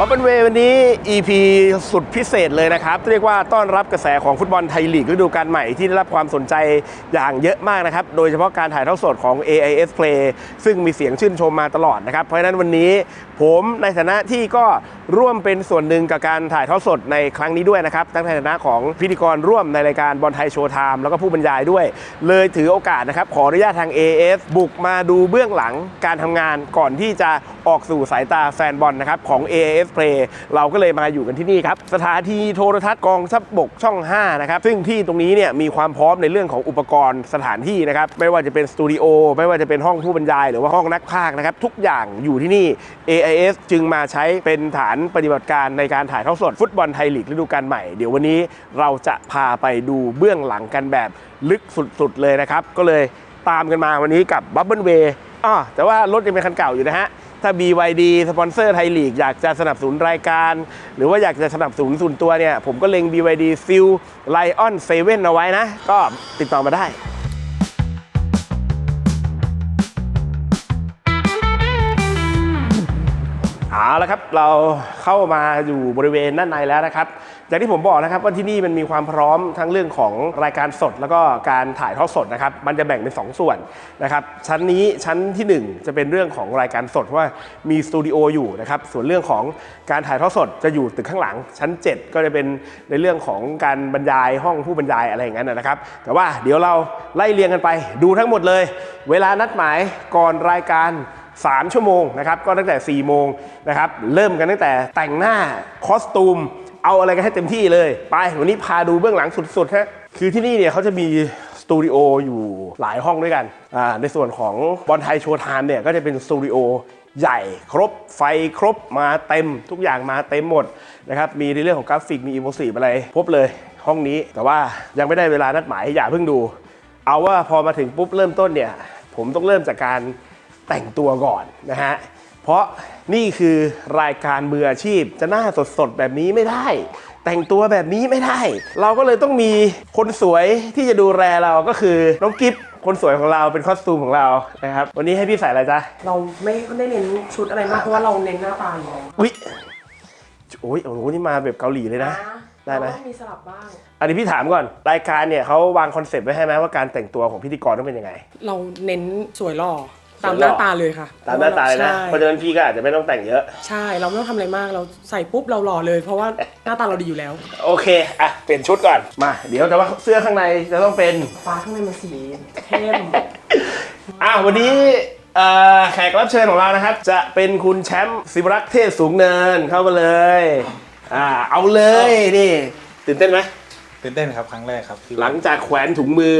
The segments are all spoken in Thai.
บับเบิลเวย์วันนี้ EP สุดพิเศษเลยนะครับ เรียกว่าต้อนรับกระแสของฟุตบอลไทยลีกฤดูกาลใหม่ที่ได้รับความสนใจอย่างเยอะมากนะครับ โดยเฉพาะการถ่ายทอดสดของ AIS Play ซึ่งมีเสียงชื่นชมมาตลอดนะครับ เพราะฉะนั้นวันนี้ผมในฐานะที่ก็ร่วมเป็นส่วนหนึ่งกับการถ่ายทอดสดในครั้งนี้ด้วยนะครับ ทั้งในฐานะของพิธีกรร่วมในรายการบอลไทยโชว์ไทม์แล้วก็ผู้บรรยายด้วย เลยถือโอกาสนะครับขออนุญาตทาง AS บุกมาดูเบื้องหลังการทำงานก่อนที่จะออกสู่สายตาแฟนบอลนะครับของ AS Play เราก็เลยมาอยู่กันที่นี่ครับ สถานีโทรทัศน์กองทัพบกช่อง 5 นะครับ ซึ่งที่ตรงนี้เนี่ยมีความพร้อมในเรื่องของอุปกรณ์สถานที่นะครับ ไม่ว่าจะเป็นสตูดิโอ ไม่ว่าจะเป็นห้องผู้บรรยาย หรือว่าห้องนักพากนะครับ ทุกอย่างอยู่ที่นี่ AIS จึงมาใช้เป็นฐานปฏิบัติการในการถ่ายทอดสดฟุตบอลไทยลีกฤดูกาลใหม่ เดี๋ยววันนี้เราจะพาไปดูเบื้องหลังกันแบบลึกสุดๆเลยนะครับ ก็เลยตามกันมาวันนี้กับ Bubble Way อ๋อแต่ว่ารถยังเป็นคันเก่าอยู่นะฮะ ถ้า BYD สปอนเซอร์ไทยลีกอยากจะสนับสนุนรายการ หรือว่าอยากจะสนับสนุนส่วนตัวเนี่ย ผมก็เล็ง BYD f i l Lion 7เอาไว้นะ ก็ติดต่อมาได้ เอาละครับเราเข้ามาอยู่บริเวณด้านในแล้วนะครับอย่างที่ผมบอกนะครับว่าที่นี่มันมีความพร้อมทั้งเรื่องของรายการสด แล้วก็การถ่ายทอดสดนะครับมันจะแบ่งเป็นสองส่วนนะครับชั้นนี้ชั้นทีหนึ่1 จะเป็นเรื่องของรายการสดเพราะว่ามีสตูดิโออยู่นะครับส่วนเรื่องของการถ่ายทอดสดจะอยู่ตึกข้างหลัง ชั้น 7 ก็จะเป็นในเรื่องของการบรรยายห้องผู้บรรยายอะไรอย่างนั้นนะครับ แต่ว่าเดี๋ยวเราไล่เรียงกันไป ดูทั้งหมดเลย เวลานัดหมายก่อนรายการ 3 ชั่วโมงนะครับก็ตั้งแต่ 4 โมงนะครับเริ่มกันตั้งแต่แต่งหน้าคอสตูม เอาอะไรกันให้เต็มที่เลย ไปวันนี้พาดูเบื้องหลังสุดๆฮะคือที่นี่เนี่ยเขาจะมีสตูดิโออยู่หลายห้องด้วยกันอ่าในส่วนของบอลไทยโชว์ทม์เนี่ยก็จะเป็นสตูดิโอใหญ่ครบไฟครบมาเต็มทุกอย่างมาเต็มหมดนะครับมีในเรื่องของกราฟิกมีอิโมซีฟอะไรพบเลยห้องนี้แต่ว่ายังไม่ได้เวลานัดหมายอย่าเพิ่งดู เอาว่าพอมาถึงปุ๊บเริ่มต้นเนี่ย ผมต้องเริ่มจากการ แต่งตัวก่อนนะฮะ เพราะนี่คือรายการมืออาชีพจะหน้าสดๆแบบนี้ไม่ได้ แต่งตัวแบบนี้ไม่ได้ เราก็เลยต้องมีคนสวยที่จะดูแลเราก็คือน้องกิฟคนสวยของเราเป็นคอสตูมของเรานะครับ วันนี้ให้พี่ใส่อะไรจ๊ะเราไม่ได้เน้นชุดอะไรมากเพราะว่าเราเน้นหน้าตาอยู่แล้วอุ๊ยโอ้ยโอ้โหนี่มาแบบเกาหลีเลยนะ ได้ไหมเราต้องมีสลับบ้าง อันนี้พี่ถามก่อน รายการเนี่ยเขาวางคอนเซปต์ไว้ให้ไหมว่าการแต่งตัวของพิธีกรต้องเป็นยังไง เราเน้นสวยหล่อส ตาวยมหล่หอน้าตาเลยค่ะตามหน้าตาเลยนะ ใช่เพราะฉะนั้นพี่ก็อาจจะไม่ต้องแต่งเยอะ ใช่เราไม่ต้องทำอะไรมากเราใส่ปุ๊บเราหล่อเลย เพราะว่าหน้าตาเราดีอยู่แล้วโอเค อะ เปลี่ยนชุดก่อน มา เดี๋ยวแต่ว่าเสื้อข้างในจะต้องเป็น ฟ้าข้างในมันสีเข้มอะวันนี้เอ่อแขกรับเชิญของเรานะครับ จะเป็นคุณแชมป์สิบรักษ์เทศสูงเนินเข้ามาเลยอ่าเอาเลยนี่ตื่นเต้นไหมตื่นเต้นครับครั้งแรกครับที่หลังจากแขวนถุงมือ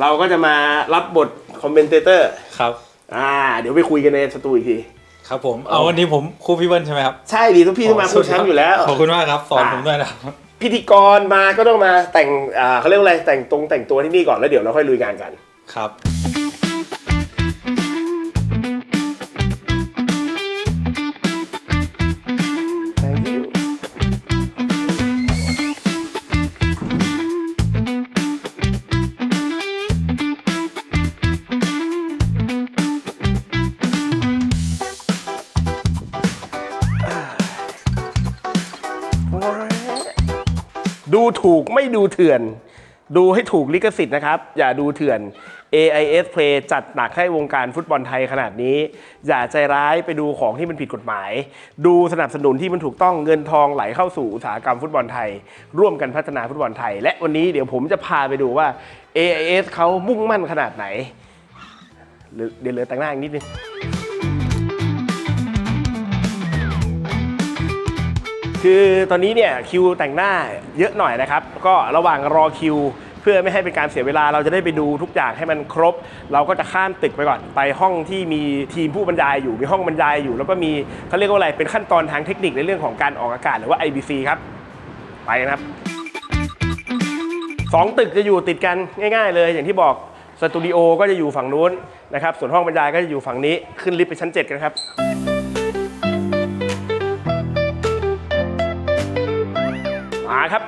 เราก็จะมารับบทคอมเมนเตเตอร์ ครับ อ่า เดี๋ยวไปคุยกันในสตูอีกที ครับผม เอาวันนี้ผมครูพี่เบิ้ลใช่ไหมครับ ใช่ดีทุกพี่ต้องมาคุณแชมป์อยู่แล้ว ขอบคุณมากครับ สอนอะผมด้วยนะครับพิธีกรมาก็ต้องมาแต่งอ่าเขาเรียกว่าอะไรแต่งตรงแต่งตัวที่นี่ก่อนแล้วเดี๋ยวเราค่อยลุยงานกัน ครับ ไม่ดูเถื่อน ดูให้ถูกลิขสิทธิ์นะครับ อย่าดูเถื่อน AIS Play จัดหนักให้วงการฟุตบอลไทยขนาดนี้ อย่าใจร้ายไปดูของที่มันผิดกฎหมาย ดูสนับสนุนที่มันถูกต้องเงินทองไหลเข้าสู่อุตสาหกรรมฟุตบอลไทย ร่วมกันพัฒนาฟุตบอลไทย และวันนี้เดี๋ยวผมจะพาไปดูว่า AIS เขามุ่งมั่นขนาดไหนเหลือเดี๋ยวเหลือแต่งหน้าอีกนิดนึง คือตอนนี้เนี่ยคิวแต่งหน้าเยอะหน่อยนะครับ ก็ระหว่างรอคิว เพื่อไม่ให้เป็นการเสียเวลาเราจะได้ไปดูทุกอย่างให้มันครบ เราก็จะข้ามตึกไปก่อนไปห้องที่มีทีมผู้บรรยายอยู่มีห้องบรรยายอยู่ แล้วก็มีเขาเรียกว่าอะไรเป็นขั้นตอนทางเทคนิคในเรื่องของการออกอากาศหรือว่า IBC ครับไปนะครับสองตึกจะอยู่ติดกันง่าย ๆ เลยอย่างที่บอกสตูดิโอก็จะอยู่ฝั่งนู้นนะครับส่วนห้องบรรยายก็จะอยู่ฝั่งนี้ขึ้นลิฟต์ไปชั้น 7 กันครับ มาครับ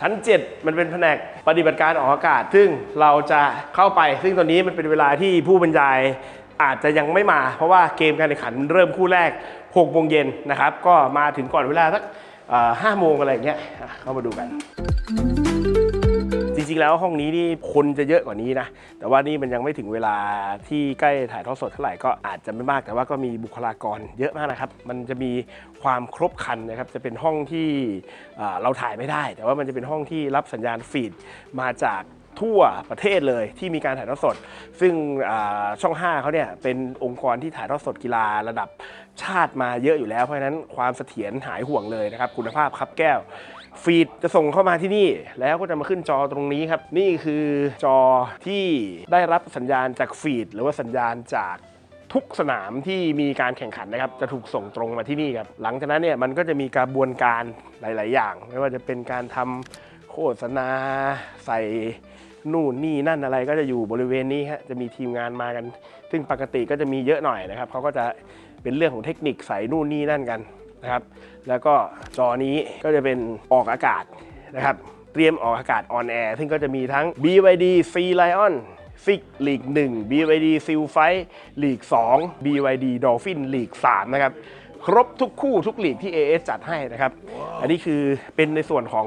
ชั้น 7 มันเป็นแผนกปฏิบัติการออกอากาศ ซึ่งเราจะเข้าไป ซึ่งตอนนี้มันเป็นเวลาที่ผู้บรรยายอาจจะยังไม่มา เพราะว่าเกมการแข่งขันเริ่มคู่แรก6โมงเย็นนะครับ ก็มาถึงก่อนเวลาสักห้าโมงอะไรอย่างเงี้ยเข้ามาดูกัน ๆแล้วห้องนี้นี่คนจะเยอะกว่านี้นะ แต่ว่านี่มันยังไม่ถึงเวลาที่ใกล้ถ่ายทอดสดเท่าไหร่ก็อาจจะไม่มาก แต่ว่าก็มีบุคลากรเยอะมากนะครับ มันจะมีความครบครันนะครับ จะเป็นห้องที่เราถ่ายไม่ได้ แต่ว่ามันจะเป็นห้องที่รับสัญญาณฟีดมาจากทั่วประเทศเลยที่มีการถ่ายทอดสด ซึ่งช่อง 5เขาเนี่ยเป็นองค์กรที่ถ่ายทอดสดกีฬาระดับ ชาติมาเยอะอยู่แล้ว เพราะฉะนั้นความเสถียรหายห่วงเลยนะครับ คุณภาพครับแก้ว ฟีดจะส่งเข้ามาที่นี่ แล้วก็จะมาขึ้นจอตรงนี้ครับ นี่คือจอที่ได้รับสัญญาณจากฟีด หรือว่าสัญญาณจากทุกสนามที่มีการแข่งขันนะครับ จะถูกส่งตรงมาที่นี่ครับ หลังจากนั้นเนี่ยมันก็จะมีกระบวนการหลาย ๆ อย่าง ไม่ว่าจะเป็นการทำโฆษณาใส่นู่นนี่นั่นอะไรก็จะอยู่บริเวณนี้ฮะจะมีทีมงานมากัน ซึ่งปกติก็จะมีเยอะหน่อยนะครับเขาก็จะ เป็นเรื่องของเทคนิคใส่นู่นนี่นั่นกันนะครับ แล้วก็จอนี้ก็จะเป็นออกอากาศนะครับ เตรียมออกอากาศออนแอร์ซึ่งก็จะมีทั้ง BYD C Lion ฟิกลีก 1 BYD s i l f i g h t ลีก 2 BYD Dolphin ลีก 3 นะครับ ครบทุกคู่ทุกลีกที่ AS จัดให้นะครับ อันนี้คือเป็นในส่วนของ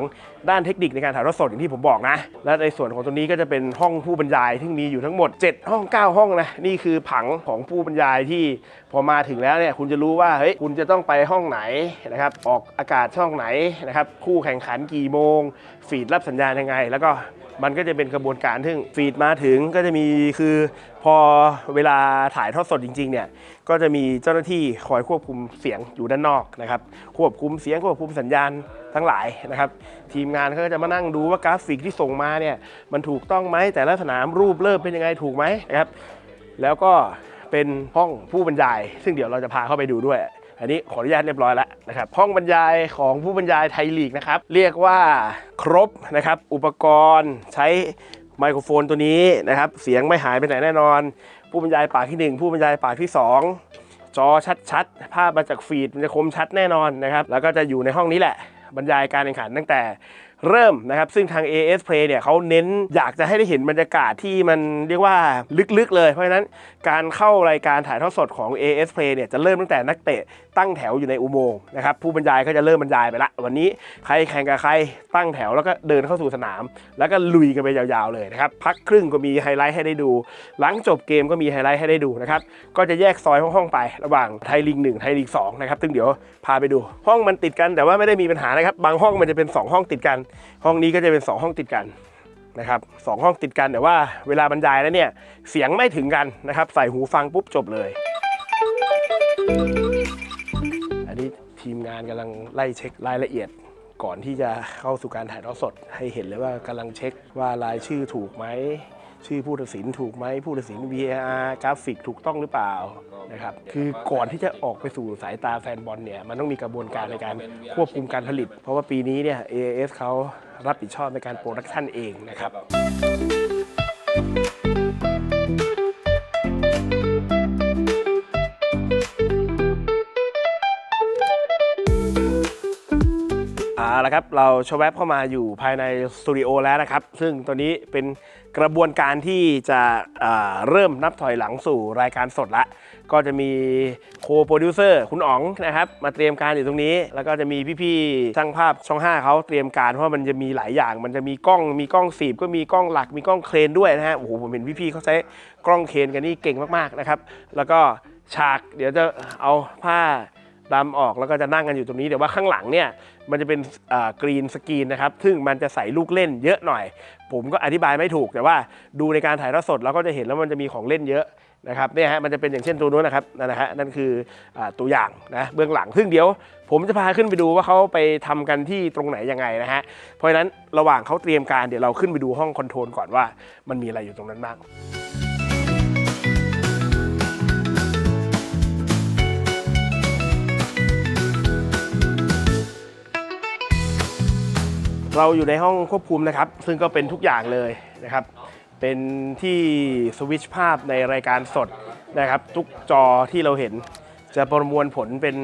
ด้านเทคนิคในการถ่ายทอดสดอย่างที่ผมบอกนะ และในส่วนของตรงนี้ก็จะเป็นห้องผู้บรรยายที่มีอยู่ทั้งหมด 7 ห้อง 9 ห้องนะ นี่คือผังของผู้บรรยายที่พอมาถึงแล้วเนี่ยคุณจะรู้ว่าเฮ้ยคุณจะต้องไปห้องไหนนะครับ ออกอากาศช่องไหนนะครับ คู่แข่งขันกี่โมงฟีดรับสัญญาณยังไง แล้วก็มันก็จะเป็นกระบวนการที่ฟีดมาถึงก็จะมีคือพอเวลาถ่ายทอดสดจริงๆเนี่ยก็จะมีเจ้าหน้าที่คอยควบคุมเสียงอยู่ด้านนอกนะครับ ควบคุมเสียงควบคุมสัญญาณทั้งหลายนะครับ ทีมงานเขาก็จะมานั่งดูว่ากราฟิกที่ส่งมาเนี่ยมันถูกต้องไหมแต่ละสนามรูปเริ่มเป็นยังไงถูกไหมนะครับ แล้วก็เป็นห้องผู้บรรยาย ซึ่งเดี๋ยวเราจะพาเข้าไปดูด้วย อันนี้ขออนุญาตเรียบร้อยแล้วนะครับห้องบรรยายของผู้บรรยายไทยลีกนะครับ เรียกว่าครบนะครับ อุปกรณ์ใช้ไมโครโฟนตัวนี้นะครับ เสียงไม่หายไปไหนแน่นอน ผู้บรรยายปากที่หนึ่งผู้บรรยายปากที่สองจอชัดๆ ภาพมาจากฟีดมันจะคมชัดแน่นอนนะครับ แล้วก็จะอยู่ในห้องนี้แหละ บรรยายการแข่งขันตั้งแต่เริ่มนะครับ ซึ่งทาง AS Play เนี่ยเขาเน้นอยากจะให้ได้เห็นบรรยากาศที่มันเรียกว่าลึกๆเลย เพราะฉะนั้นการเข้ารายการถ่ายทอดสดของ AS Play เนี่ยจะเริ่มตั้งแต่นักเตะตั้งแถวอยู่ในอุโมงค์นะครับผู้บรรยายก็จะเริ่มบรรยายไปละ วันนี้ใครแข่งกับใครตั้งแถวแล้วก็เดินเข้าสู่สนาม แล้วก็ลุยกันไปยาวๆเลยนะครับพักครึ่งก็มีไฮไลท์ให้ได้ดู หลังจบเกมก็มีไฮไลท์ให้ได้ดูนะครับก็จะแยกซอยห้องๆไประหว่างไทยลีกหนึ่งไทยลีกสองนะครับซึ่งเดี๋ยวพาไปดู ห้องมันติดกันแต่ว่าไม่ได้มีปัญหานะครับบางห้องมันจะเป็น 2 ห้องติดกัน ห้องนี้ก็จะเป็น 2 ห้องติดกันนะครับสองห้องติดกันแต่ว่าเวลาบรรยายแล้วเนี่ยเสียงไม่ถึงกันนะครับใส่หูฟังปุ๊บจบเลย ทีมงานกำลังไล่เช็ครายละเอียด ก่อนที่จะเข้าสู่การถ่ายทอดสด ให้เห็นเลยว่ากำลังเช็คว่ารายชื่อถูกไหมชื่อผู้ตัดสินถูกไหมผู้ตัดสิน VAR กราฟิกถูกต้องหรือเปล่านะครับคือก่อนที่จะออกไปสู่สายตาแฟนบอลเนี่ยมันต้องมีกระบวนการในการควบคุมการผลิต เพราะว่าปีนี้เนี่ย AAS เขารับผิดชอบในการโปรดักชันเองนะครับ ละครับเราชวแวบเข้ามาอยู่ภายในสตูดิโอแล้วนะครับ ซึ่งตัวนี้เป็นกระบวนการที่จะเริ่มนับถอยหลังสู่รายการสดละ ก็จะมีโคโปรดิวเซอร์คุณอ๋องนะครับ มาเตรียมการอยู่ตรงนี้ แล้วก็จะมีพี่ๆช่างภาพช่อง 5เขาเตรียมการเพราะมันจะมีหลายอย่าง มันจะมีกล้องมีกล้องสีบก็มีกล้องหลักมีกล้องเครนด้วยนะฮะโอ้โหผมเห็นพี่ๆเขาใช้กล้องเครนกันนี่เก่งมากๆนะครับ แล้วก็ฉากเดี๋ยวจะเอาผ้าดำออกแล้วก็จะนั่งกันอยู่ตรงนี้แต่ว่าข้างหลังเนี่ย มันจะเป็นกรีนสกรีนนะครับ ซึ่งมันจะใส่ลูกเล่นเยอะหน่อย ผมก็อธิบายไม่ถูก แต่ว่าดูในการถ่ายทอดสดเราก็จะเห็นแล้วมันจะมีของเล่นเยอะนะครับเนี่ยฮะมันจะเป็นอย่างเช่นตัวนู้นนะครับนั่นนะฮะนั่นคืออตัวอย่างนะเบื้องหลังซึ่งเดี๋ยว ผมจะพาขึ้นไปดูว่าเขาไปทำกันที่ตรงไหนยังไงนะฮะเพราะฉะนั้นระหว่างเขาเตรียมการเดี๋ยวเราขึ้นไปดูห้องคอนโทรลก่อนว่า มันมีอะไรอยู่ตรงนั้นบ้าง เราอยู่ในห้องควบคุมนะครับ ซึ่งก็เป็นทุกอย่างเลยนะครับ เป็นที่สวิตชภาพในรายการสดนะครับ ทุกจอที่เราเห็นจะประมวลผลเป็น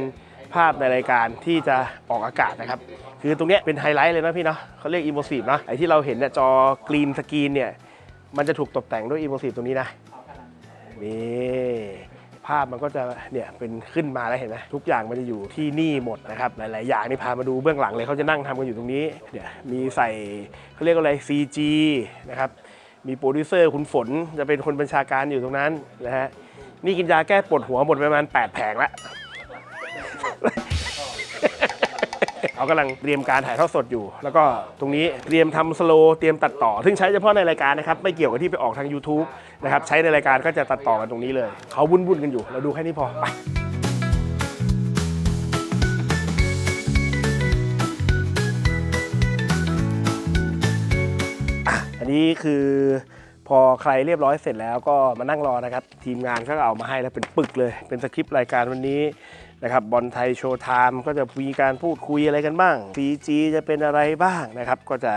ภาพในรายการที่จะออกอากาศนะครับ คือตรงนี้เป็นไฮไลท์เลยนะพี่เนาะเขาเรียกอิ m ม r ซีฟเนาะไอที่เราเห็นเนี่ยจอกรีนสกรีนเนี่ย มันจะถูกตกแต่งด้วยอิ m ม r ซีฟตรงนี้นะนี่ ภาพมันก็จะเนี่ยเป็นขึ้นมาแล้วเห็นไหมทุกอย่างมันจะอยู่ที่นี่หมดนะครับหลาย ๆ อย่างนี่พามาดูเบื้องหลังเลยเขาจะนั่งทำกันอยู่ตรงนี้เนี่ยมีใส่เขาเรียกว่าอะไร CG นะครับมีโปรดิวเซอร์คุณฝนจะเป็นคนบัญชาการอยู่ตรงนั้นนะฮะนี่กินยาแก้ปวดหัวหมดไปประมาณ 8 แผงแล้ว เขากำลังเตรียมการถ่ายทอดสดอยู่ แล้วก็ตรงนี้เตรียมทำสโลว์เตรียมตัดต่อ ซึ่งใช้เฉพาะในรายการนะครับ ไม่เกี่ยวกับที่ไปออกทาง YouTube นะครับ ใช้ในรายการก็จะตัดต่อกันตรงนี้เลย เขาวุ่นๆกันอยู่ เราดูแค่นี้พอไปอันนี้คือพอใครเรียบร้อยเสร็จแล้วก็มานั่งรอนะครับ ทีมงานก็เอามาให้แล้วเป็นปึกเลย เป็นสคริปต์รายการวันนี้ นะครับบอลไทยโชว์ไทม์ก็จะมีการพูดคุยอะไรกันบ้าง CG จะเป็นอะไรบ้างนะครับก็จะ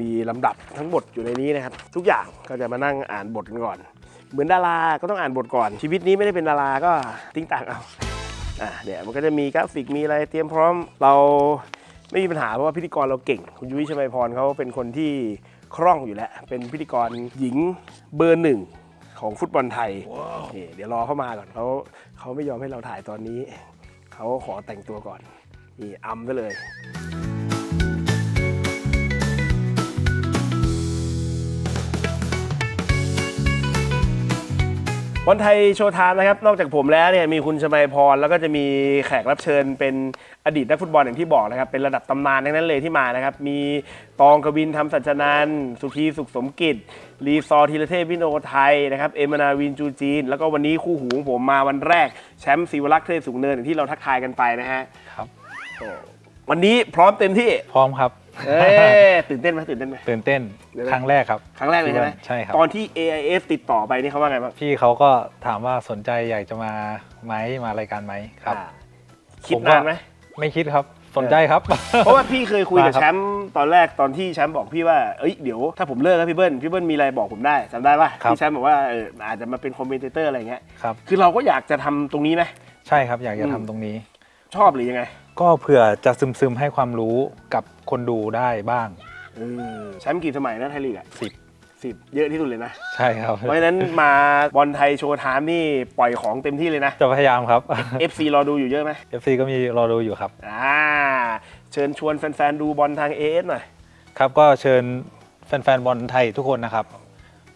มีลำดับทั้งหมดอยู่ในนี้นะครับ ทุกอย่างก็จะมานั่งอ่านบทกันก่อน เหมือนดาราก็ต้องอ่านบทก่อน ชีวิตนี้ไม่ได้เป็นดาราก็ติ้งต่างเอาอ่าเดี๋ยวมันก็จะมีกราฟิกมีอะไรเตรียมพร้อมเราไม่มีปัญหาเพราะว่าพิธีกรเราเก่ง คุณยุ้ยชมัยพรเขาเป็นคนที่คล่องอยู่แล้ว เป็นพิธีกรหญิงเบอร์หนึ่ง ของฟุตบอลไทยนี่เดี๋ยวรอเข้ามาก่อนเขาเขาไม่ยอมให้เราถ่ายตอนนี้ เขาขอแต่งตัวก่อนนี่อำซะเลย บอลไทยโชว์ไทม์นะครับ นอกจากผมแล้วเนี่ยมีคุณชมัยพร แล้วก็จะมีแขกรับเชิญเป็นอดีตนักฟุตบอลอย่างที่บอกนะครับ เป็นระดับตำนานทั้งนั้นเลยที่มานะครับ มีตองกวินทำสัจนันท์สุธีสุขสมกิจรีซอร์ธีรเทพวิโนไทยนะครับ เอมนาวินจูจีน แล้วก็วันนี้คู่หูของผมมาวันแรก แชมป์ศิวรักษ์เทพสูงเนินอย่างที่เราทักทายกันไปนะฮะครับโอ้วันนี้พร้อมเต็มที่พร้อมครับ เอ้ยตื่นเต้นไหมตื่นเต้นไหม ตื่นเต้นเดี๋ยวนะ ครั้งแรกครับครั้งแรกเลยใช่ไหมใช่ครับ ตอนที่ AIS ติดต่อไปนี่เขาว่าไงบ้างพี่เขาก็ถามว่าสนใจอยากจะมาไหมมารายการไหมครับ อ่าคิดผมก็นานไหม ไม่คิดครับสนใจครับ เพราะว่าพี่เคยคุยกับมาครับ แชมป์ตอนแรกตอนที่แชมป์บอกพี่ว่า เอ้ยเดี๋ยวถ้าผมเลิกแล้วพี่เบิ้ลพี่เบิ้ลมีอะไรบอกผมได้จำได้ป่ะที่แชมป์บอกว่าเอออาจจะมาเป็นคอมเมนเตอร์อะไรเงี้ยครับ คือเราก็อยากจะทำตรงนี้ไหม ใช่ครับอยากจะอืทำม ตรงนี้ ชอบหรือยังไง ก็เผื่อจะซึมซึมๆให้ความรู้กับคนดูได้บ้างเออแชมป์กี่สมัยนะไทยลีกอะสิบ สิบเยอะที่สุดเลยนะ ใช่ครับ เพราะฉะนั้นมาบอลไทยโชว์ไทม์นี่ปล่อยของเต็มที่เลยนะ จะพยายามครับ FC รอดูอยู่เยอะไหม FC ก็มีรอดูอยู่ครับ อ่า เชิญชวนแฟนๆ ดูบอลทาง AS หน่อย ครับก็เชิญแฟนๆบอลไทยทุกคนนะครับ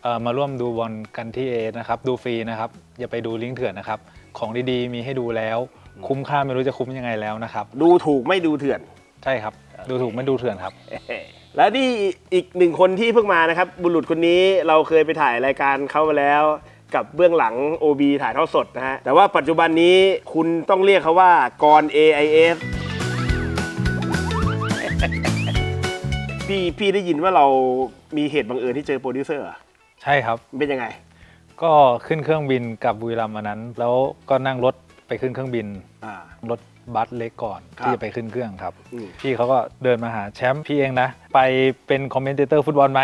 เอ่อมาร่วมดูบอลกันที่เอนะครับ ดูฟรีนะครับ อย่าไปดูลิงก์เถื่อนนะครับ ของดีๆ มีให้ดูแล้ว คุ้มค่าไม่รู้จะคุ้มยังไงแล้วนะครับดูถูกไม่ดูเถื่อน ใช่ครับ ดูถูกไม่ดูเถื่อนครับ แล้วนี่อีกหนึ่งคนที่เพิ่งมานะครับ บุรุษคนนี้เราเคยไปถ่ายรายการเขามาแล้ว กับเบื้องหลัง OB ถ่ายทอดสดนะฮะแต่ว่าปัจจุบันนี้คุณต้องเรียกเขาว่ากร AIS พี่พี่ได้ยินว่าเรามีเหตุบังเอิญที่เจอโปรดิวเซอร์เหรอใช่ครับ เป็นยังไง ก็ขึ้นเครื่องบินกับบุรีรัมย์วันนั้น แล้วก็นั่งรถ ไปขึ้นเครื่องบิน อ่า รถบัสเล็กก่อนครับที่จะไปขึ้นเครื่องครับ อืม พี่เขาก็เดินมาหาแชมป์พี่เองนะ ไปเป็นคอมเมนเตอร์ฟุตบอลไหม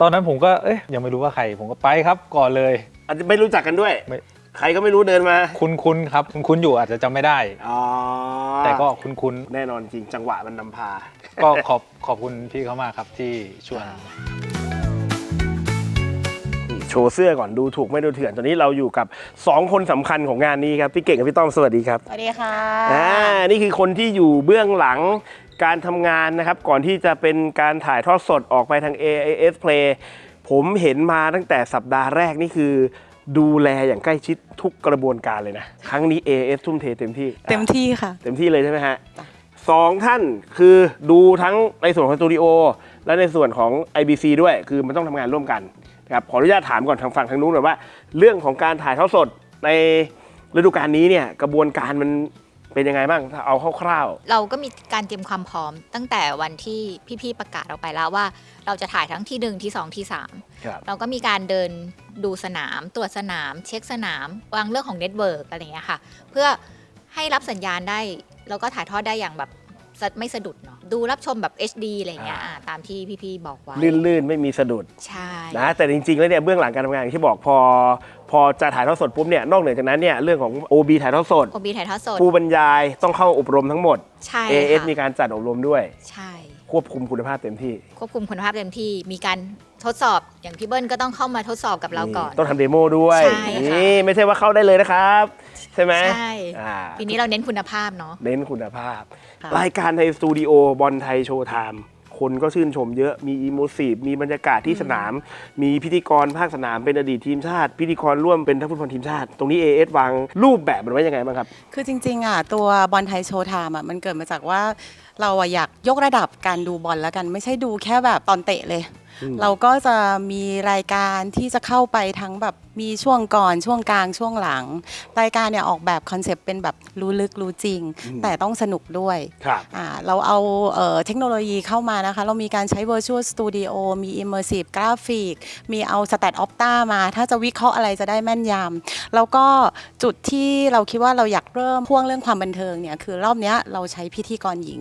ตอนนั้นผมก็เอ๊ยยังไม่รู้ว่าใคร ผมก็ไปครับก่อนเลย อาจจะไม่รู้จักกันด้วย ไม่ ใครก็ไม่รู้เดินมาคุ้นคุ้นๆครับคุ้นๆอยู่อาจจะจำไม่ได้ อ๋อแต่ก็คุ้นคุ้นแน่นอนจริงจังหวะมันนำพาๆก็ขอบขอบคุณพี่เขามากครับที่ชวนนี่ โชว์เสื้อก่อนดูถูกไม่ดูเถื่อน ตอนนี้เราอยู่กับ 2 คนสำคัญของงานนี้ครับ พี่เก่งกับพี่ต้อมสวัสดีครับ สวัสดีค่ะอ่านี่คือคนที่อยู่เบื้องหลังการทำงานนะครับ ก่อนที่จะเป็นการถ่ายทอดสดออกไปทาง AIS Play ผมเห็นมาตั้งแต่สัปดาห์แรกนี่คือดูแลอย่างใกล้ชิดทุกกระบวนการเลยนะ ครั้งนี้ AIS ทุ่มเทเต็มที่ เต็มที่ค่ะ เต็มที่เลยใช่ไหมฮะสองท่านคือดูทั้งในส่วนของสตูดิโอและในส่วนของ IBC ด้วยคือมันต้องทำงานร่วมกันนะ ครับขออนุญาตถามก่อนทางฝั่งทางนู้นหน่อยว่า เรื่องของการถ่ายทอดสดในฤดูกาลนี้เนี่ยกระบวนการมันเป็นยังไงบ้างถ้าเอาคร่าวเราก็มีการเตรียมความพร้อม ตั้งแต่วันที่พี่ๆประกาศออกไปแล้วว่า เราจะถ่ายทั้งที่หนึ่งที่สองที่สามๆครับ เราก็มีการเดินดูสนาม ตรวจสนาม เช็คสนาม วางเรื่องของเน็ตเวิร์กอะไรอย่างเงี้ยค่ะ เพื่อให้รับสัญญาณได้ แล้วก็ถ่ายทอดได้อย่างแบบ สะไม่สะดุดเนาะดูรับชมแบบ HD อะไรอย่างเงี้ยอ่าตามที่พี่ๆบอกไว้ลื่นๆ ไม่มีสะดุดใช่ นะแต่จริงๆ แล้วเนี่ยเบื้องหลังการทำงานอย่างที่บอกพอ พอจะถ่ายทอดสดปุ๊บเนี่ยนอกเหนือจากนั้นเนี่ยเรื่องของ OB ถ่ายทอดสดโอบีถ่ายทอดสดผู้บรรยายต้องเข้าอบรมทั้งหมด ใช่ AS ค่ะมีการจัดอบรมด้วย ใช่ ควบคุมคุณภาพเต็มที่ควบคุมคุณภาพเต็มที่มีการทดสอบอย่างพี่เบิ้ลก็ต้องเข้ามาทดสอบกับเราก่อน ต้องทำเดโมด้วย ใช่ค่ะนี่ไม่ใช่ว่าเข้าได้เลยนะครับ ใช่ไหมใช่ อ่าปีนี้เราเน้นคุณภาพเนาะ เน้นคุณภาพ ค่ะ รายการในสตูดิโอบอลไทยโชว์ไทม์ คนก็ชื่นชมเยอะมีอีโมซีฟมีบรรยากาศที่สนาม มีพิธีกรภาคสนามเป็นอดีตทีมชาติ พิธีกรร่วมเป็นทัพฟุตบอลทีมชาติ ตรงนี้ AS วางรูปแบบมันไว้ยังไงบ้างครับ คือจริงๆอะตัวบอลไทยโชว์ไทม์อะมันเกิดมาจากว่าเราอะอยากยกระดับการดูบอลแล้วกันไม่ใช่ดูแค่แบบตอนเตะเลยอืม เราก็จะมีรายการที่จะเข้าไปทั้งแบบมีช่วงก่อนช่วงกลางช่วงหลัง รายการเนี่ยออกแบบคอนเซปต์เป็นแบบรู้ลึกรู้จริง แต่ต้องสนุกด้วยครับอ่าเราเอาเอ่อเทคโนโลยีเข้ามานะคะ เรามีการใช้ Virtual Studio มี Immersive Graphic มีเอา Stat Opta มา ถ้าจะวิเคราะห์อะไรจะได้แม่นยำแล้วก็จุดที่เราคิดว่าเราอยากเริ่มพ่วงเรื่องความบันเทิงเนี่ยคือรอบเนี้ยเราใช้พิธีกรหญิง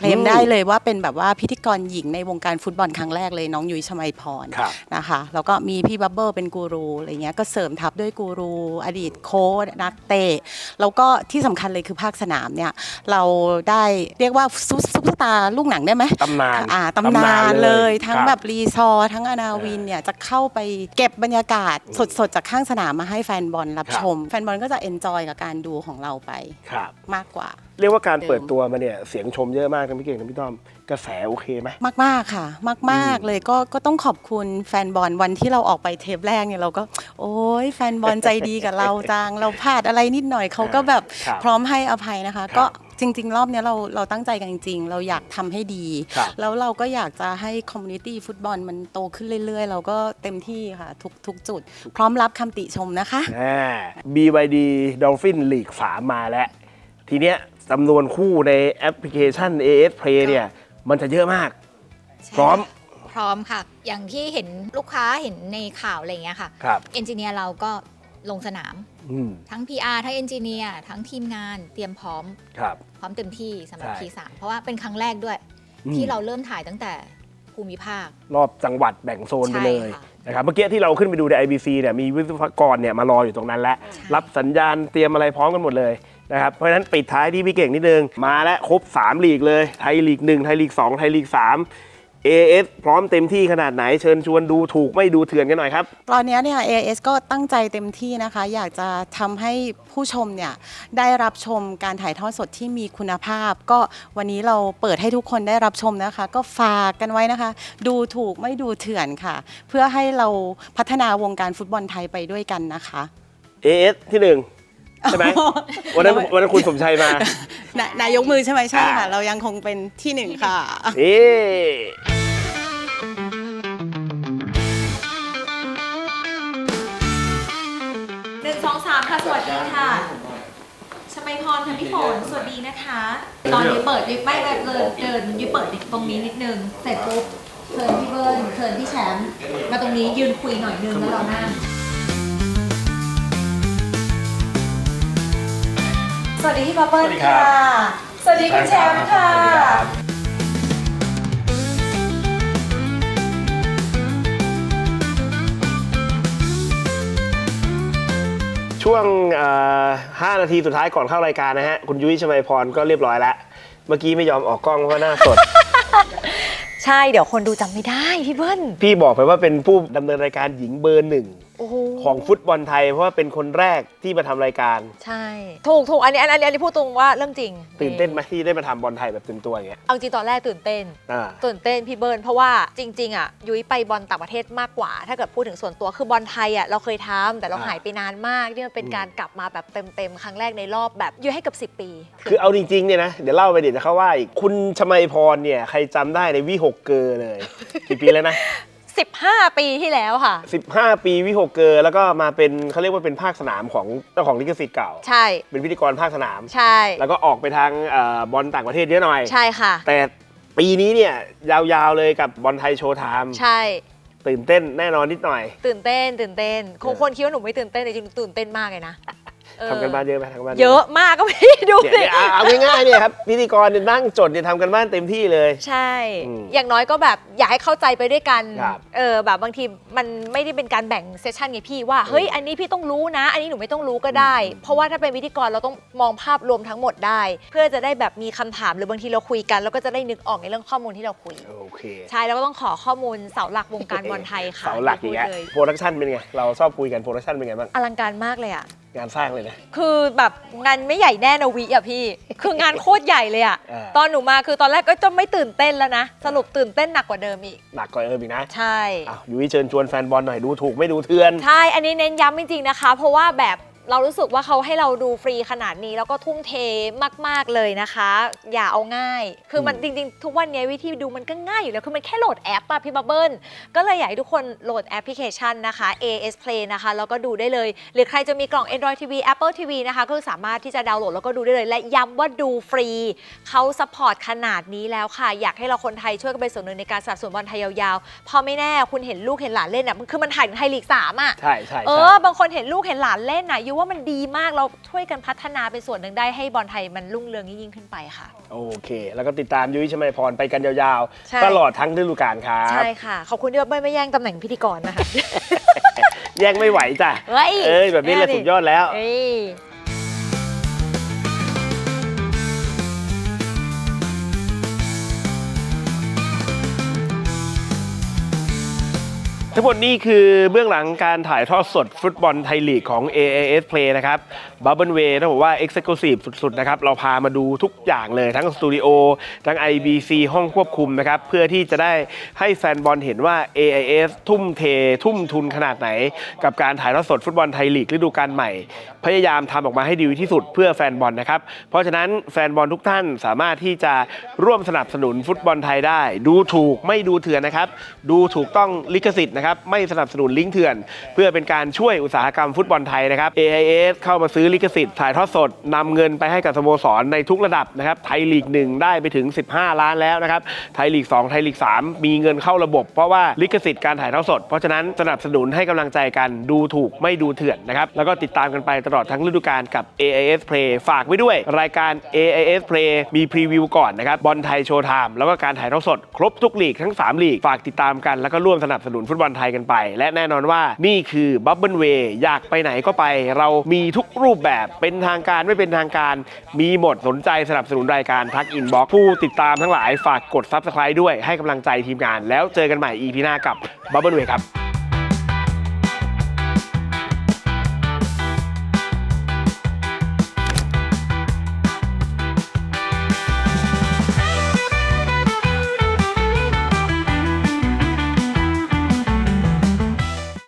เคลมอืมได้เลยว่าเป็นแบบว่าพิธีกรหญิงในวงการฟุตบอลครั้งแรกเลยน้องยุ้ยชมัยพรครับ นะคะแล้วก็มีพี่บับเบิลเป็นกูรูอะไรเงี้ยก็เสริมทับด้วยกูรู อดีตโค้ชนักเตะแล้วก็ที่สำคัญเลยคือภาคสนามเนี่ยเราได้เรียกว่าซุปซุปเปอร์สตาร์ลูกหนังได้ไหม ตำนาน อ่าตำนานเลยทั้งครับแบบรีซอร์ทั้งอนาวินเนี่ยจะเข้าไปเก็บบรรยากาศสดๆ จากข้างสนามมาให้แฟนบอลรับครับ ชม แฟนบอลก็จะเอนจอยกับการดูของเราไปครับ มากกว่า เรียกว่าการเดิมเปิดตัวมาเนี่ยเสียงชมเยอะมากนะพี่เก่งนะพี่ต้อมกระแสโอเคไหม มากๆค่ะมากๆเลยก็ก็ต้องขอบคุณแฟนบอลวันที่เราออกไปเทปแรกเนี่ยเราก็ โอ้ยแฟนบอลใจดีกับเราจัง เราพลาดอะไรนิดหน่อยเขาก็แบบครับพร้อมให้อภัยนะคะครับก็จริง ๆ รอบเนี้ยเราเราตั้งใจกันจริง ๆ เราอยากทำให้ดี ครับ แล้วเราก็อยากจะให้คอมมูนิตี้ฟุตบอลมันโตขึ้นเรื่อย ๆ เราก็เต็มที่ค่ะ ทุกทุกจุด พร้อมรับคำติชมนะคะ อ่า BYD Dolphin League 3 มาแล้ว ทีเนี้ย จำนวนคู่ในแอปพลิเคชัน AS Play เนี่ย มันจะเยอะมากใช่พร้อม พร้อมค่ะ อย่างที่เห็นลูกค้าเห็นในข่าวอะไรอย่างเงี้ยค่ะครับ เอนจิเนียร์เราก็ลงสนาม อืมทั้ง PR ทั้งเอนจิเนียร์ทั้งทีมงานเตรียมพร้อม ครับ พร้อมเต็มที่สำหรับ ใช่ P3 เพราะว่าเป็นครั้งแรกด้วย อืม ที่เราเริ่มถ่ายตั้งแต่ภูมิภาค รอบจังหวัดแบ่งโซนไปเลยใช่ค่ะนะครับเมื่อกี้ที่เราขึ้นไปดูใน IBC เนี่ยมีวิศวกรเนี่ยมารออยู่ตรงนั้นแล้วใช่รับสัญญาณเตรียมอะไรพร้อมกันหมดเลย นะครับเพราะฉะนั้นปิดท้ายที่พี่เก่งนิดนึง มาแล้วครบ 3 ลีกเลย ไทยลีก 1 ไทยลีก 2 ไทยลีก 3 AS พร้อมเต็มที่ขนาดไหนเชิญชวนดูถูกไม่ดูเถื่อนกันหน่อยครับ ตอนเนี้ยเนี่ย AIS ก็ตั้งใจเต็มที่นะคะ อยากจะทำให้ผู้ชมเนี่ยได้รับชมการถ่ายทอดสดที่มีคุณภาพ ก็วันนี้เราเปิดให้ทุกคนได้รับชมนะคะ ก็ฝากกันไว้นะคะ ดูถูกไม่ดูเถื่อนค่ะ เพื่อให้เราพัฒนาวงการฟุตบอลไทยไปด้วยกันนะคะ AS ที่หนึ่ง ใช่ไหมวันนั้นวันนั้นคุณสมชัยมานายนายกมือใช่ไหมใช่ค่ะอ่าเรายังคงเป็นที่หนึ่งค่ะ นี่หนึ่งสองสามค่ะ สวัสดีค่ะชมัยพรค่ะพี่ฝนสวัสดีนะคะ ตอนนี้เปิดยุ้ยไม่แบบเดินเดินยุ้ยเปิดตรงนี้นิดนึง เสร็จปุ๊บเชิญพี่เบิร์นเชิญพี่แชมป์มาตรงนี้ยืนคุยหน่อยนึงแล้วเรานั่ง สวัสดีพี่บับเบิ้ลค่ะสวัสดีคุณแชมป์ค่ะ ช่วงเอ่อ5นาทีสุดท้ายก่อนเข้ารายการนะฮะ คุณยุ้ยชมัยพรก็เรียบร้อยแล้ว เมื่อกี้ไม่ยอมออกกล้องเพราะหน้าสด ใช่เดี๋ยวคนดูจำไม่ได้พี่เบิ้ลพี่บอกไปว่าเป็นผู้ดำเนินรายการหญิงเบอร์หนึ่ง โอ้โหของฟุตบอลไทย เพราะว่าเป็นคนแรกที่มาทำรายการ ใช่ ถูกถูกอันนี้อันนี้อันนี้พูดตรงว่าเรื่องจริงตื่นเต้นไหมที่ได้มาทำบอลไทยแบบเต็มตัวอย่างเงี้ยเอาจริงตอนแรกตื่นเต้น อ่า ตื่นเต้นพี่เบิร์นเพราะว่าจริง ๆ อะ ยุ้ยไปบอลต่างประเทศมากกว่า ถ้าเกิดพูดถึงส่วนตัวคือบอลไทยอะเราเคยทำแต่เราอ่า หายไปนานมากนี่มันเป็นอืมการกลับมาแบบเต็มๆ ครั้งแรกในรอบแบบยุ้ยให้เกับ 10 ปีคือเอาจริงๆเนี่ยนะ เดี๋ยวเล่าไปเดี๋ยวจะเข้าว่าอีกคุณชมัยพรเนี่ย ใครจำได้ในวิหกเกอร์เลย กี่ปีแล้วนะ 15 ปีที่แล้วค่ะ 15 ปีวิหกเกอร์แล้วก็มาเป็นเขาเรียกว่าเป็นภาคสนามของเจ้าของลิขสิทธิ์เก่า ใช่ เป็นพิธีกรภาคสนาม ใช่ แล้วก็ออกไปทางเอ่อบอลต่างประเทศเยอะหน่อย ใช่ค่ะ แต่ปีนี้เนี่ยยาวๆเลยกับบอลไทยโชว์ไทม์ใช่ ตื่นเต้นแน่นอนนิดหน่อย ตื่นเต้นตื่นเต้นคงเออคนคิดว่าหนูไม่ตื่นเต้นแต่จริงๆหนูตื่นเต้นมากเลยนะเออ ทำกันบ้านเยอะไหมทำกันบ้านเยอะมากก็ไม่ได้ดูเนี่ยเนี่ยเอาเอาง่ายๆเนี่ยครับพิธีกรเนี่ยนั่งจดเนี่ยทำกันบ้านเต็มที่เลย ใช่ อืมอย่างน้อยก็แบบอยากให้เข้าใจไปด้วยกัน ครับเออแบบบางทีมันไม่ได้เป็นการแบ่งเซสชันไงพี่ว่าเฮ้ยอันนี้พี่ต้องรู้นะ อันนี้หนูไม่ต้องรู้ก็ได้ เพราะว่าถ้าเป็นพิธีกรเราต้องมองภาพรวมทั้งหมดได้ เพื่อจะได้แบบมีคำถามหรือบางทีเราคุยกันแล้วก็จะได้นึกออกในเรื่องข้อมูลที่เราคุย โอเคใช่แล้วก็ต้องขอข้อมูลเสาหลักวงการบอลไทยค่ะเสาหลักอย่างเงี้ยพูดเลยโปรดักชันเป็นไงเราชอบคุยกันโปรดักชันเป็นไงบ้างอลังการมากเลยอะ งานสร้างเลยนะคือแบบงานไม่ใหญ่แน่นะวิอะพี่ คืองานโคตรใหญ่เลยอะ อ่า ตอนหนูมาคือตอนแรกก็จะไม่ตื่นเต้นแล้วนะ สรุปตื่นเต้นหนักกว่าเดิมอีก หนักกว่าเอิมอีกนะใช่ อ้าวยุ้ยเชิญชวนแฟนบอลหน่อยดูถูกไม่ดูเทือน ใช่ อันนี้เน้นย้ำจริงๆนะคะ เพราะว่าแบบ เรารู้สึกว่าเขาให้เราดูฟรีขนาดนี้ แล้วก็ทุ่มเทมาก ๆ เลยนะคะ อย่าเอาง่าย คือมันอืมจริง ๆ ทุกวันนี้วิธีดูมันก็ง่ายอยู่แล้ว คือมันแค่โหลดแอปอะพี่บับเบิ้ลก็เลยอยากให้ทุกคนโหลดแอปพลิเคชันนะคะ AS Play นะคะ แล้วก็ดูได้เลย หรือใครจะมีกล่อง Android TV Apple TV นะคะก็สามารถที่จะดาวน์โหลดแล้วก็ดูได้เลย และย้ำว่าดูฟรีเขาซัพพอร์ตขนาดนี้แล้วค่ะ อยากให้เราคนไทยช่วยกันเป็นส่วนหนึ่งในการสนับสนุนบอลไทยยาวๆเพอไม่แน่คุณเห็นลูกเห็นหลานเล่นอะมันคือมันถ่ายถึงไทยลีกสามอะใช่ใช่เอใช่อบางคนเห็นลูกเห็นหลานเล่นน่ะยูว่ามันดีมากเราช่วยกันพัฒนาเป็นส่วนหนึ่งได้ให้บอลไทยมันรุ่งเรืองยิ่งขึ้นไปค่ะ โอเค แล้วก็ติดตามยุ้ยชมัยพรไปกันยาวใช่ ๆ ตลอดทั้งฤดูกาลครับ ใช่ค่ะ ขอบคุณที่ไม่ไม่แย่งตำแหน่งพิธีกรนะคะ แย่งไม่ไหวจ้ะเฮ้ยเอ้ยแบบนี้เลยสุดยอดแล้ว เอ้ย ทั้งหมดนี่คือเบื้องหลังการถ่ายทอดสดฟุตบอลไทยลีกของ AAS Play นะครับ Bubble Way ต้องบอกว่า Exclusive สุดๆนะครับเราพามาดูทุกอย่างเลยทั้งสตูดิโอทั้ง IBC ห้องควบคุมนะครับเพื่อที่จะได้ให้แฟนบอลเห็นว่า AIS ทุ่มเท ทุ่มทุนขนาดไหน กับการถ่ายทอดสดฟุตบอลไทยลีกฤดูกาลใหม่ พยายามทำออกมาให้ดีที่สุดเพื่อแฟนบอลนะครับเพราะฉะนั้นแฟนบอลทุกท่านสามารถที่จะร่วมสนับสนุนฟุตบอลไทยได้ ดูถูกไม่ดูเถื่อนนะครับดูถูกต้องลิขสิทธิ์นะครับไม่สนับสนุนลิงก์เถื่อน เพื่อเป็นการช่วยอุตสาหกรรมฟุตบอลไทยนะครับ AIS เข้ามาซื้อลิขสิทธิ์ถ่ายทอดสดนำเงินไปให้กับสโมสรในทุกระดับนะครับไทยลีก 1 ได้ไปถึง 15 ล้านแล้วนะครับไทยลีก 2 ไทยลีก 3 มีเงินเข้าระบบ เพราะว่าลิขสิทธิ์การถ่ายทอดสด เพราะฉะนั้นสนับสนุนให้กำลังใจกันดูถูกไม่ดูเถื่อนนะครับแล้วก็ติดตามกันไปตลอดทั้งฤดูกาลกับ AIS Play ฝากไว้ด้วย รายการ AIS Play มีพรีวิวก่อนนะครับบอลไทยโชว์ไทม์แล้วก็การถ่ายทอดสด ครบทุกลีกทั้ง 3 ลีก ฝากติดตามกันแล้วก็ร่วมสนับสนุนฟุตบอลไทยกันไป และแน่นอนว่านี่คือบับเบิลเวย์อยากไปไหนก็ไป เรามีทุกรูปแบบเป็นทางการไม่เป็นทางการ มีหมดสนใจสนับสนุนรายการทักอินบ็อกผู้ติดตามทั้งหลายฝากกดซับสไคร b e ด้วยให้กำลังใจทีมงาน แล้วเจอกันใหม่ EP หน้ากับบับเบิลเวย์ครับ